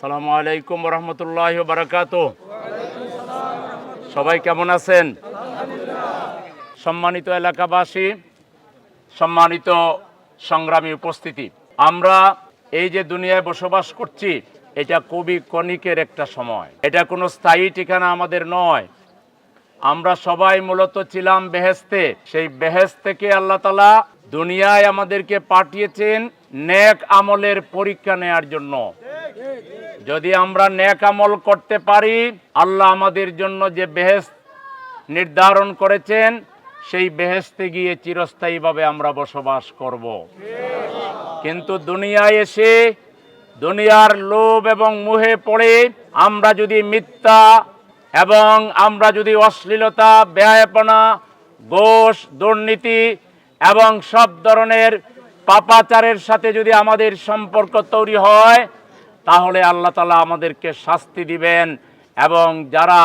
সালামু আলাইকুম রহমতুল্লাহ বারাকাত সবাই কেমন আছেন? সম্মানিত এলাকাবাসী, সম্মানিত সংগ্রামী উপস্থিতি। আমরা এই যে দুনিয়ায় বসবাস করছি, এটা খুবই কণিকের একটা সময়। এটা কোনো স্থায়ী ঠিকানা আমাদের নয়। আমরা সবাই মূলত ছিলাম বেহেস্তে সেই বেহেস্ত থেকে আল্লাহ তালা দুনিয়ায় আমাদেরকে পাঠিয়েছেন নেক আমলের পরীক্ষা নেয়ার জন্য। যদি আমরা নেক আমল করতে পারি, আল্লাহ আমাদের জন্য যে বেহেস্ত নির্ধারণ করেছেন, সেই বেহেস্তে গিয়ে চিরস্থায়ীভাবে আমরা বসবাস করব। কিন্তু দুনিয়ায় এসে দুনিয়ার লোভ এবং মুহে পড়ে আমরা যদি মিথ্যা এবং আমরা যদি অশ্লীলতা ব্যয়পনা ঘোষ দুর্নীতি এবং সব ধরনের পাপাচারের সাথে যদি আমাদের সম্পর্ক তৈরি হয় তাহলে আল্লাহ তালা আমাদেরকে শাস্তি দিবেন এবং যারা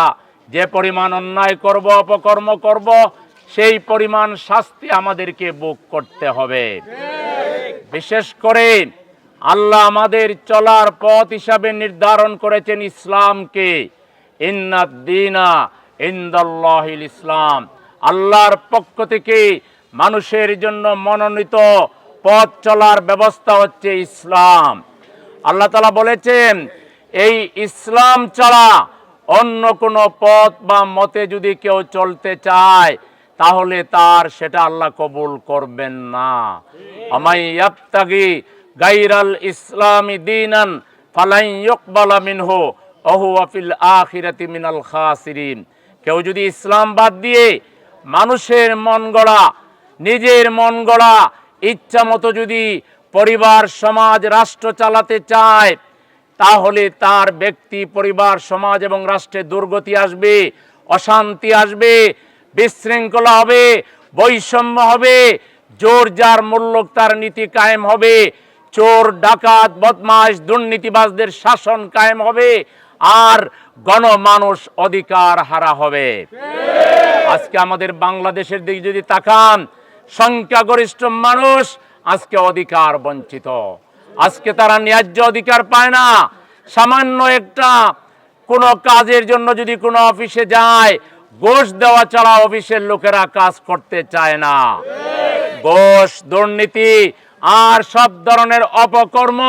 যে পরিমাণ অন্যায় করব, অপকর্ম করব, সেই পরিমাণ শাস্তি আমাদেরকে বুক করতে হবে। বিশেষ করে আল্লাহ আমাদের চলার পথ হিসাবে নির্ধারণ করেছেন ইসলামকে। ইন্নাদ্দিনা ইন্দাল্লাহিল ইসলাম। আল্লাহর পক্ষ থেকে মানুষের জন্য মনোনীত পথ চলার ব্যবস্থা হচ্ছে ইসলাম। আল্লাহ তালা বলেছেন, এই ইসলাম ছাড়া অন্য কোনো পথ বা মতে যদি কেউ চলতে চায়, তাহলে তার সেটা আল্লাহ কবুল করবেন না। আমাই ইয়াবতাগি গাইরাল ইসলামি দিনান ফালাই ইকবালা মিনহু অহুয়া ফিল আখিরাতি মিনাল খাসিরিন। কেউ যদি ইসলাম বাদ দিয়ে মানুষের মন গড়া, নিজের মন গড়া, ইচ্ছা মতো যদি পরিবার, সমাজ, রাষ্ট্র চালাতে চায়, তাহলে তার ব্যক্তি, পরিবার, সমাজ এবং রাষ্ট্রে দুর্গতি আসবে, অশান্তি আসবে, বিশৃঙ্খলা হবে, বৈষম্য হবে, জোর যার মূল্য তার নীতি কায়েম হবে, চোর, ডাকাত বদমাস দুর্নীতিবাজদের শাসন কায়েম হবে, আর গণমানুষ অধিকার হারা হবে। আজকে আমাদের বাংলাদেশের দিকে যদি তাকান, সংখ্যাগরিষ্ঠ মানুষ আজকে অধিকার বঞ্চিত। আজকে তারা ন্যায্য অধিকার পায় না। সামান্য একটা কোনো কাজের জন্য যদি কোনো অফিসে যায় ঘোষ দেওয়া ছাড়া অফিসের লোকেরা কাজ করতে চায় না। ঘোষ দুর্নীতি আর সব ধরনের অপকর্ম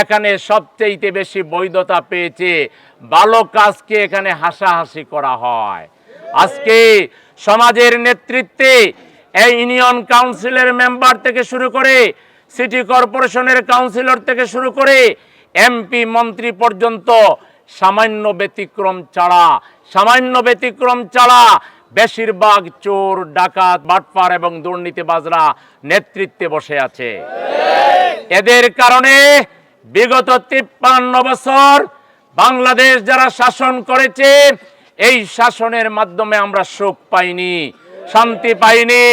এখানে সবচেয়ে বেশি বৈধতা পেয়েছে। ভালো কাজকে এখানে হাসাহাসি করা হয়। আজকে সমাজের নেতৃত্বে এই ইউনিয়ন কাউন্সিলের মেম্বার থেকে শুরু করে সিটি কর্পোরেশনের কাউন্সিলর থেকে শুরু করে এমপি, মন্ত্রী পর্যন্ত সামান্য ব্যতিক্রম ছাড়া, সামান্য ব্যতিক্রম ছাড়া বেশিরভাগ চোর, ডাকাত, বাটপার এবং দুর্নীতিবাজরা নেতৃত্বে বসে আছে। এদের কারণে বিগত তিপ্পান্ন বছর বাংলাদেশ যারা শাসন করেছে, এই শাসনের মাধ্যমে আমরা সুখ পাইনি। শান্তি পাইনি,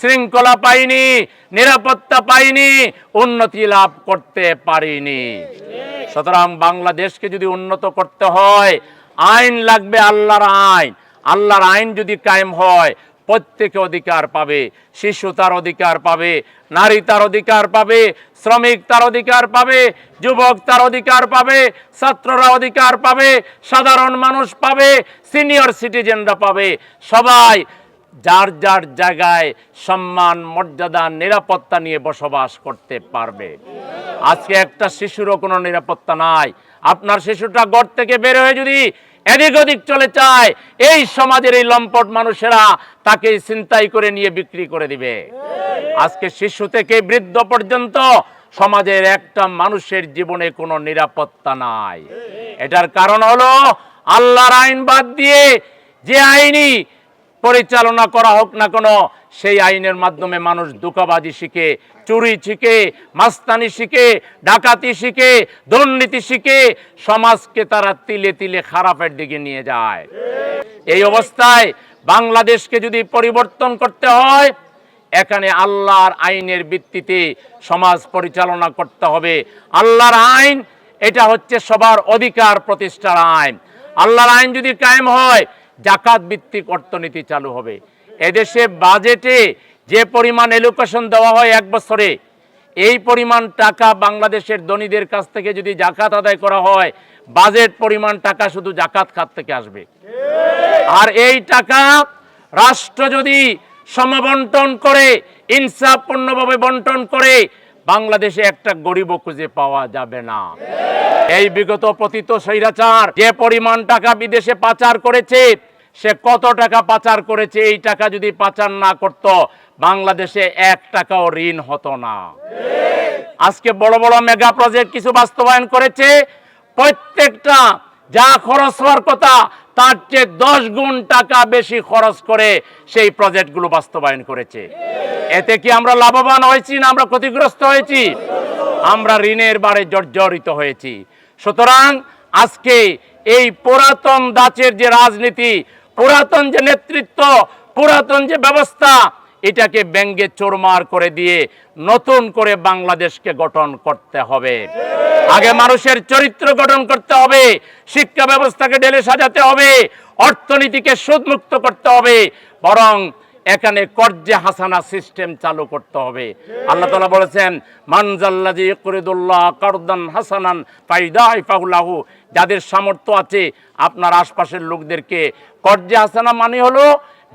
শৃঙ্খলা পাইনি, নিরাপত্তা পাইনি, উন্নতি লাভ করতে পারিনি। সুতরাং বাংলাদেশকে যদি উন্নত করতে হয়, আইন লাগবে আল্লাহর আইন। আল্লাহর আইন যদি কায়েম হয়, প্রত্যেকে অধিকার পাবে, শিশু তার অধিকার পাবে, নারী তার অধিকার পাবে, শ্রমিক তার অধিকার পাবে, যুবক তার অধিকার পাবে, ছাত্ররা অধিকার পাবে, সাধারণ মানুষ পাবে, সিনিয়র সিটিজেনরা পাবে। সবাই যার যার জায়গায় সম্মান, মর্যাদা, নিরাপত্তা নিয়ে বসবাস করতে পারবে। আজকে একটা শিশুরও কোনো নিরাপত্তা নাই। আপনার শিশুটা ঘর থেকে বের হয়ে যদি এদিক ওদিক চলে চায় এই সমাজের এই লম্পট মানুষেরা তাকে চিন্তাই করে নিয়ে বিক্রি করে দিবে। আজকে শিশু থেকে বৃদ্ধ পর্যন্ত সমাজের একটা মানুষের জীবনে কোনো নিরাপত্তা নাই। এটার কারণ হলো আল্লাহর আইন বাদ দিয়ে যে আইনি পরিচালনা করা হোক না কোনো, সেই আইনের মাধ্যমে মানুষ দুকাবাজি শিখে, চুরি শিখে, মাস্তানি শিখে, ডাকাতি শিখে, দুর্নীতি শিখে, সমাজকে তারা তিলে তিলে খারাপের দিকে নিয়ে যায়। এই অবস্থায় বাংলাদেশকে যদি পরিবর্তন করতে হয়, এখানে আল্লাহর আইনের ভিত্তিতে সমাজ পরিচালনা করতে হবে। আল্লাহর আইন, এটা হচ্ছে সবার অধিকার প্রতিষ্ঠার আইন। আল্লাহর আইন যদি কায়েম হয় জাকাত ভিত্তিক অর্থনীতি চালু হবে। এদেশে বাজেটে যে পরিমাণ এলোকেশন দেওয়া হয় এক বছরে, এই পরিমাণ টাকা বাংলাদেশের ধনীদের কাছ থেকে যদি জাকাত আদায় করা হয়, বাজেট পরিমাণ টাকা শুধু জাকাত খাত থেকে আসবে। আর এই টাকা রাষ্ট্র যদি সমবন্টন করে, ইনসাফপূর্ণভাবে বন্টন করে, বাংলাদেশে একটা গরিব খুঁজে পাওয়া যাবে না। এই বিগত পতিত স্বৈরাচার যে পরিমাণ টাকা বিদেশে পাচার করেছে, সে কত টাকা পাচার করেছে, এই টাকা যদি পাচার না করত, বাংলাদেশে এক টাকাও ঋণ হতো না। আজকে বড় বড় মেগা প্রজেক্ট কিছু বাস্তবায়ন করেছে, প্রত্যেকটা যা খরচ হওয়ার কথা, তার চেয়ে দশ গুণ টাকা বেশি খরচ করে সেই প্রজেক্টগুলো বাস্তবায়ন করেছে। এতে কি আমরা লাভবান হয়েছি না আমরা ক্ষতিগ্রস্ত হয়েছি? আমরা ঋণের বারে জর্জরিত হয়েছি। সুতরাং আজকে এই পুরাতন দাচের যে রাজনীতি, পুরাতন যে নেতৃত্ব, পুরাতন যে ব্যবস্থা, এটাকে ব্যঙ্গে চোরমার করে দিয়ে নতুন করে বাংলাদেশকে গঠন করতে হবে। আগে মানুষের চরিত্র গঠন করতে হবে, শিক্ষা ব্যবস্থাকে ঢেলে সাজাতে হবে, অর্থনীতিকে সুদমুক্ত করতে হবে, বরং এখানে কর্জে হাসানা সিস্টেম চালু করতে হবে। আল্লাহ তালা বলেছেন মানজাল্লাজি ইকরিদুল্লাহ করদান হাসানান ফাইদাই ফাহুলাহু। যাদের সামর্থ্য আছে, আপনার আশপাশের লোকদেরকে কর্জে হাসানা মানে হলো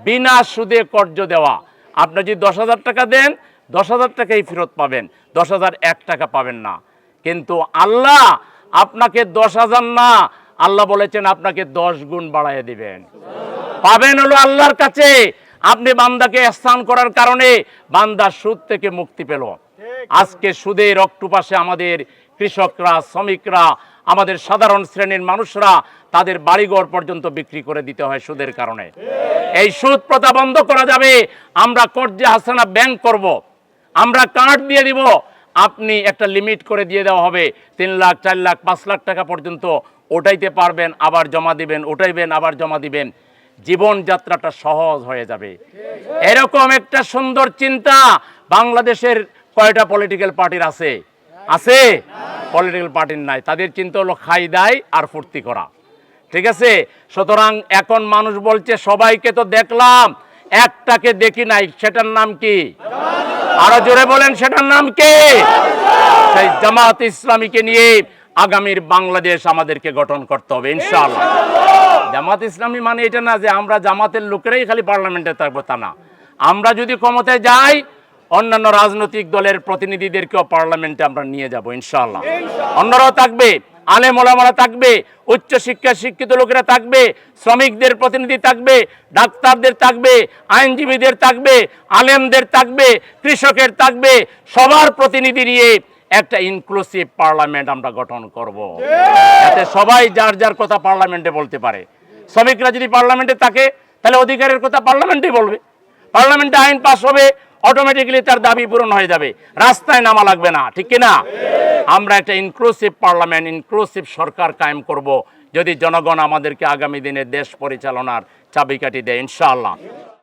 বিনা সুদে কর্জ দেওয়া। আপনি যদি দশ হাজার টাকা দেন, দশ হাজার টাকাই ফেরত পাবেন, দশ হাজার এক টাকা পাবেন না। কিন্তু আল্লাহ আপনাকে দশ হাজার না, আল্লাহ বলেছেন আপনাকে দশ গুণ বাড়াইয়ে দিবেন। পাবেন হলো আল্লাহর কাছে আপনি বান্দাকে স্থান করার কারণে বান্দা সুদ থেকে মুক্তি পেল। আজকে সুদের অক্টোপাসে আমাদের কৃষকরা শ্রমিকরা আমাদের সাধারণ শ্রেণির মানুষরা তাদের বাড়িঘর পর্যন্ত বিক্রি করে দিতে হয় সুদের কারণে। এই সুদ প্রথা বন্ধ করা যাবে। আমরা কর্জে হাসানা ব্যাংক করব। আমরা কার্ড দিয়ে দিব। আপনি একটা লিমিট করে দিয়ে দেওয়া হবে। তিন লাখ চার লাখ পাঁচ লাখ টাকা পর্যন্ত ওটাইতে পারবেন আবার জমা দিবেন ওটাইবেন আবার জমা দিবেন। জীবনযাত্রাটা সহজ হয়ে যাবে। এরকম একটা সুন্দর চিন্তা বাংলাদেশের কয়টা পলিটিক্যাল পার্টির আছে? আছে? পলিটিক্যাল পার্টির নাই। তাদের চিন্তা হলো খাই দায় আর ফুর্তি করা। ঠিক আছে? সুতরাং এখন মানুষ বলছে, সবাইকে তো দেখলাম, একটাকে দেখি নাই, সেটার নাম কি? আরও জোরে বলেন, সেটার নাম কি? সেই জামাত ইসলামীকে নিয়ে আগামীর বাংলাদেশ আমাদেরকে গঠন করতে হবে ইনশাআল্লাহ। জামাত ইসলামী মানে এটা না যে আমরা জামাতের লোকেরাই খালি পার্লামেন্টে থাকব তা না। আমরা যদি ক্ষমতায় যাই অন্যান্য রাজনৈতিক দলের প্রতিনিধিদেরকেও পার্লামেন্টে আমরা নিয়ে যাব ইনশাআল্লাহ। অন্যরাও থাকবে আলেম ওলামারা থাকবে উচ্চ শিক্ষা শিক্ষিত লোকেরা থাকবে শ্রমিকদের প্রতিনিধি থাকবে ডাক্তারদের থাকবে আইনজীবীদের থাকবে আলেমদের থাকবে কৃষকের থাকবে সবার প্রতিনিধি নিয়ে একটা ইনক্লুসিভ পার্লামেন্ট আমরা গঠন করব। যাতে সবাই যার যার কথা পার্লামেন্টে বলতে পারে। শ্রমিকরা যদি পার্লামেন্টে থাকে তাহলে অধিকারের কথা পার্লামেন্টে বলবে। পার্লামেন্টে আইন পাস হবে অটোমেটিক্যালি তার দাবি পূরণ হয়ে যাবে। রাস্তায় নামা লাগবে না ঠিক কি না আমরা একটা ইনক্লুসিভ পার্লামেন্ট ইনক্লুসিভ সরকার কায়েম করব। যদি জনগণ আমাদেরকে আগামী দিনে দেশ পরিচালনার চাবিকাঠি দেয় ইনশাআল্লাহ।